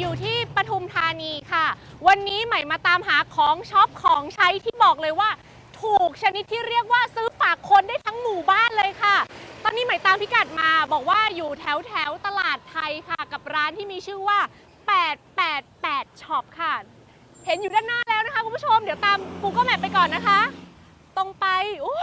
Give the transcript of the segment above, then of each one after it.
อยู่ที่ปทุมธานีค่ะ วันนี้ใหม่มาตามหาของช็อปของใช้ที่บอกเลยว่า ถูกชนิดที่เรียกว่าซื้อฝากคนได้ทั้งหมู่บ้านเลยค่ะ ตอนนี้ใหม่ตามพิกัดมาบอกว่าอยู่แถวแถวตลาดไทยค่ะ กับร้านที่มีชื่อว่า 888ช็อปค่ะ เห็นอยู่ด้านหน้าแล้วนะคะคุณผู้ชม เดี๋ยวตาม Google Map ไปก่อนนะคะ ตรงไปโอ้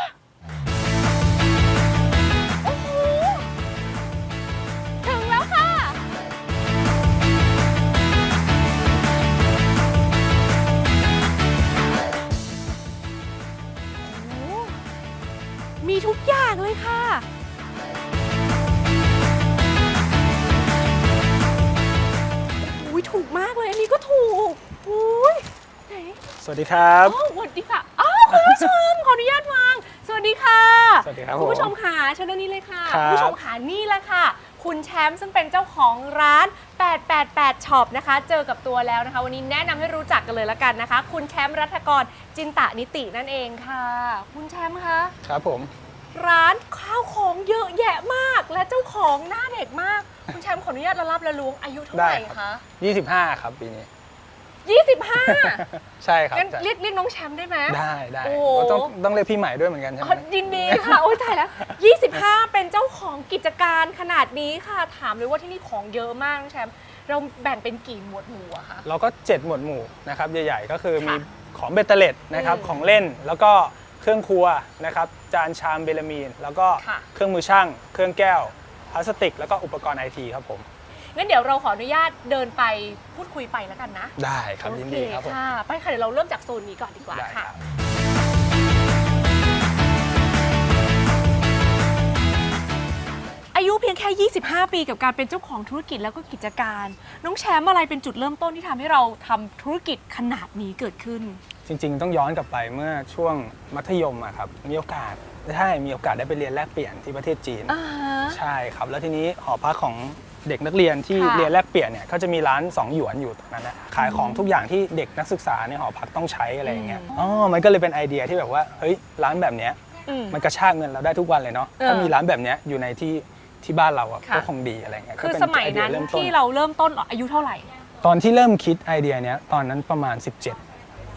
มีทุกอย่างเลยค่ะ อุ้ยถูกมากเลย อันนี้ก็ถูก อุ้ยไหนสวัสดีครับ อ้าวสวัสดีค่ะ อ้าวคุณผู้ชม ขออนุญาตวาง สวัสดีค่ะ สวัสดีครับคุณผู้ชผมมค่ะเชิญด้านนี้เลยค่ะ ครับณผู้ชมค่ะนี่แหละค่ะ คุณแชมป์ซึ่งเป็นเจ้าของร้าน 888ช็อปนะคะ เจอกับตัวแล้วนะคะ วันนี้แนะนำให้รู้จักกันเลยละกันนะคะ คุณแชมป์รัฐกรจินตะนิตินั่นเองค่ะ คุณแชมป์คะ ครับผม ร้านข้าวของเยอะแยะมาก และเจ้าของหน้าเด็กมาก คุณแชมป์ขออนุญาตละลับละล้วงอายุเท่าไหร่ได้ครัคะบ25 ครับปีนี้ 25 ใช่ครับงั้นใช่เรียกเรียกน้องแชมป์ได้ไหม ได้ได้โอ้ ต้องต้องเรียกพี่ใหม่ด้วยเหมือนกันใช่ไหอ๋มอยินดีค่ะ โอ้ยตายแล้ว 25 เป็นเจ้าของกิจการขนาดนี้ค่ะ ถามเลยว่าที่นี่ของเยอะมากน้องแชมป์เราแบ่งเป็นกี่หมวดหมู่อะคะ เราก็ 7 หมวดหมู่นะครับใหญ่ๆ ก็คือค่ะมีของเบตเตอร์เลตนะครับอืมของเล่นแล้วก็เครื่องครัวนะครับจานชามเบลามีน แล้วก็ค่ะ เครื่องมือช่าง เครื่องแก้วพลาสติก แล้วก็อุปกรณ์ไอทีครับผม งั้นเดี๋ยวเราขออนุญาตเดินไปพูดคุยไปแล้วกันนะได้ครับยินดีครับโอผมเค่ะ ไปค่ะเดี๋ยวเราเริ่มจากโซนนี้ก่อนดีกว่าได้คค่ะรับอายุเพียงแค่ 25 ปีกับการเป็นเจ้าของธุรกิจแล้วก็กิจการ น้องแชมป์อะไรเป็นจุดเริ่มต้นที่ทำให้เราทำธุรกิจขนาดนี้เกิดขึ้น จริงๆ ต้องย้อนกลับไปเมื่อช่วงมัธยมอะครับ มีโอกาสใช่มีโอกาสได้ไปเรียนแลกเปลี่ยนที่ประเทศจีน อ่าฮะ ใช่ครับ แล้วทีนี้หอพักของ เด็กนักเรียนที่ค่ะเรียนแลกเปลี่ยนเนี่ยเขาจะมีร้าน2หยวนอยู่ตรงนั้นนะขายของทุกอย่างที่เด็กนักศึกษาในหอพักต้องใช้อะไรอย่างเงี้ยอืมอ๋อมันก็เลยเป็นไอเดียที่แบบว่าเฮ้ยร้านแบบเนี้ยอืม มันกระชากเงินเราได้ทุกวันเลยเนาะเออถ้ามีร้านแบบเนี้ยอยู่ในที่ที่บ้านเราอะค่ะ ก็คงดีอะไรเงี้ยคือก็เป็สมัยไอเดีนั้นเริ่มต้นที่เราเริ่มต้นอายุเท่าไหร่ ตอนที่เริ่มคิดไอเดียเนี้ยตอนนั้นประมาณ 17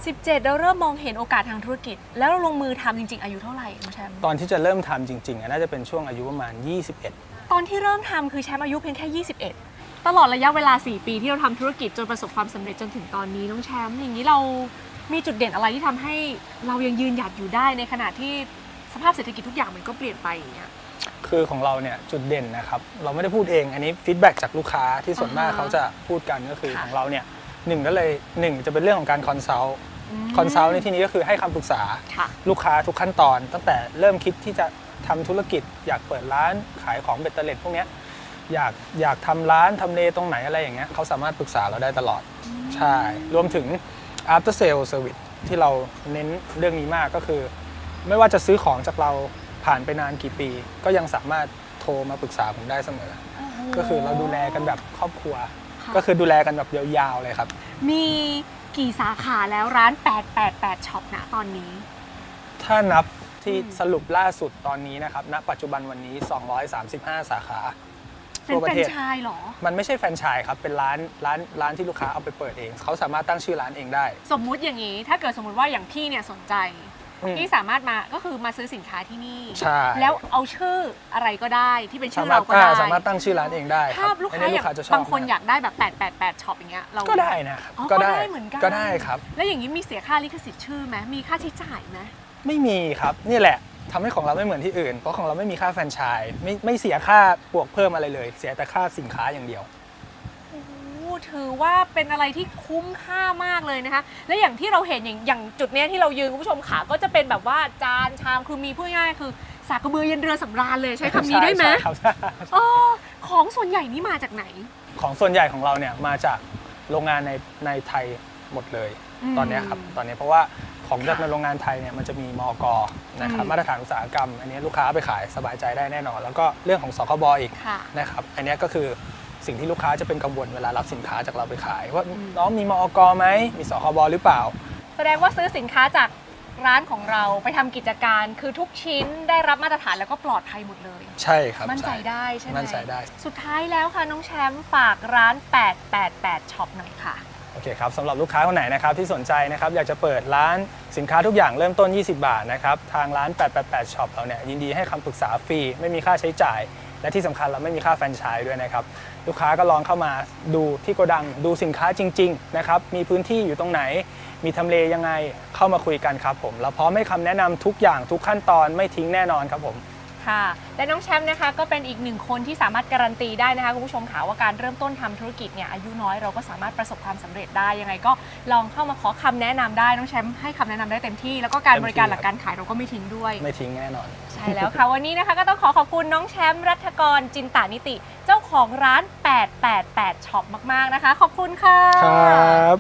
17 เราเริ่มมองเห็นโอกาสทางธุรกิจ แล้วเราลงมือทำจริง ๆ อายุเท่าไหร่น้องแชมป์ ตอนที่จะเริ่มทำจริงๆอะน่าจะเป็นช่วงอายุประมาณ 21ต อนที่เริ่มทำคือแชมป์อายุเพียงแค่ 21 ตลอดระยะเวลา 4 ปีที่เราทำธุรกิจจนประสบความสำเร็จจนถึงตอนนี้น้องแชมป์อย่างนี้เรามีจุดเด่นอะไรที่ทำให้เรายังยืนหยัดอยู่ได้ในขณะที่สภาพเศรษฐกิจทุกอย่างมันก็เปลี่ยนไปอย่างเงี้ย คือของเราเนี่ยจุดเด่นนะครับ เราไม่ได้พูดเองอันนี้ฟีดแบ็จากลูกค้าที่ส่วนมากอ่าฮะเขาจะพูดกันก็คือค่ะ ของเราเนี่ยหนึ่งก็เลยหนึ่งจะเป็นเรื่องของการคอนซัลท์คอนซัลท์ในที่นี้ก็คือให้คำปรึกษา ค่ะ ลูกค้าทุกขั้นตอนตั้งแต่เริ่มคิดที่จะ ทำธุรกิจ อยากเปิดร้านขายของเบตเตอร์เลตพวกเนี้ยอยากอยากทำร้านทำเลตรงไหนอะไรอย่างเงี้ยเขาสามารถปรึกษาเราได้ตลอด ใช่ รวมถึง after sale service ที่เราเน้นเรื่องนี้มากก็คือ ไม่ว่าจะซื้อของจากเราผ่านไปนานกี่ปี ก็ยังสามารถโทรมาปรึกษาผมได้เสมอ ก็คือเราดูแลกันแบบครอบครัวค่ะก็คือดูแลกันแบบยาวๆเลยครับ มีกี่สาขาแล้วร้าน 888ช็อปนะตอนนี้ ถ้านับ ที่อืมสรุปล่าสุดตอนนี้นะครับณปัจจุบันวันนี้ 235 สาขาเป็นทั่วปแฟรระนเทศไชส์เหรอ มันไม่ใช่แฟรนไชส์ครับ เป็นร้านร้านร้านที่ลูกค้าเอาไปเปิดเอง เขาสามารถตั้งชื่อร้านเองได้ สมมุติอย่างนี้ ถ้าเกิดสมมุติว่าอย่างพี่เนี่ยสนใจอืมพี่สามารถมาก็คือมาซื้อสินค้าที่นี่ใช่แล้วเอาชื่ออะไรก็ได้ที่เป็นชื่สาอมารถเราก็ได้อ่าสามารถตั้งชื่อร้านเองได้คถ้ารับลูกอันค้านี้อลูยากกค้าจะชอบบางคนอยากได้แบบ 888ช็อปอย่างเงี้ยเราก็ได้นะครับอ๋อก็ได้เหมือนกันก็ได้ครับ แล้วอย่างนี้มีเสียค่าลิขสิทธิ์ชื่อไหมมีค่าใช้จ่ายไหม ไม่มีครับนี่แหละทำให้ของเราไม่เหมือนที่อื่น เพราะของเราไม่มีค่าแฟรนไชส์ไม่ไม่เสียค่าบวกเพิ่มอะไรเลย เสียแต่ค่าสินค้าอย่างเดียวโอ้โหถือว่าเป็นอะไรที่คุ้มค่ามากเลยนะคะ และอย่างที่เราเห็นอย่างอย่างจุดเนี้ยที่เรายืนคุณผู้ชมขาก็จะเป็นแบบว่าจานชามคือมีพูดง่ายๆคือสากกระเบือยันเรือสำราญเลยใช้คำนี้ได้ไหมใช่ครับเออของส่วนใหญ่นี่มาจากไหน ของส่วนใหญ่ของเราเนี่ยมาจากโรงงานในในไทยหมดเลยอืมตอนเนี้ยครับตอนเนี้ยเพราะว่า ของจากในโรงงานไทยเนี่ยมันจะมีมอกนะครับอืมมาตรฐานอุตสาหกรรม อันนี้ลูกค้าเอาไปขายสบายใจได้แน่นอน แล้วก็เรื่องของสคบอีกค่ะนะครับอันเนี้ยก็คือสิ่งที่ลูกค้าจะเป็นกังวลเวลารับสินค้าจากเราไปขาย ว่าอืมน้องมีมอกไหมมีสคบหรือเปล่า แสดงว่าซื้อสินค้าจากร้านของเราไปทำกิจการคือทุกชิ้นได้รับมาตรฐานแล้วก็ปลอดภัยหมดเลย ใช่ครับ มั่นใจช่ได้ใช่ไหมมั่นใจได้ สุดท้ายแล้วค่ะน้องแชมป์ฝากร้าน 888 ช็อปหน่อยค่ะ โอเคครับสำหรับลูกค้าคนไหนนะครับที่สนใจนะครับอยากจะเปิดร้านสินค้าทุกอย่างเริ่มต้น 20 บาทนะครับทางร้าน 888 Shop เราเนี่ยยินดีให้คำปรึกษาฟรีไม่มีค่าใช้จ่าย และที่สำคัญเราไม่มีค่าแฟรนไชส์ด้วยนะครับลูกค้าก็ลองเข้ามาดูที่โกดังดูสินค้าจริงๆนะครับมีพื้นที่อยู่ตรงไหน มีทำเลยังไงเข้ามาคุยกันครับผมเราพร้อมให้คำแนะนำทุกอย่างทุกขั้นตอนไม่ทิ้งแน่นอนครับผม ค่ะ และน้องแชมป์นะคะก็เป็นอีกหนึ่งคนที่สามารถการันตีได้นะคะคุณผู้ชมค่ะว่าการเริ่มต้นทำธุรกิจเนี่ยอายุน้อยเราก็สามารถประสบความสำเร็จได้ยังไงก็ลองเข้ามาขอคำแนะนำได้น้องแชมป์ให้คำแนะนำได้เต็มที่แล้วก็การเต็มที่บริการครับหลักการขายเราก็ไม่ทิ้งด้วย ไม่ทิ้งแน่นอน ใช่แล้วค่ะวันนี้นะคะก็ต้องขอขอบคุณน้องแชมป์รัฐกรจินตานิติ เจ้าของร้าน 888ช็อปมาก ๆนะคะ ขอบคุณค่ะครับ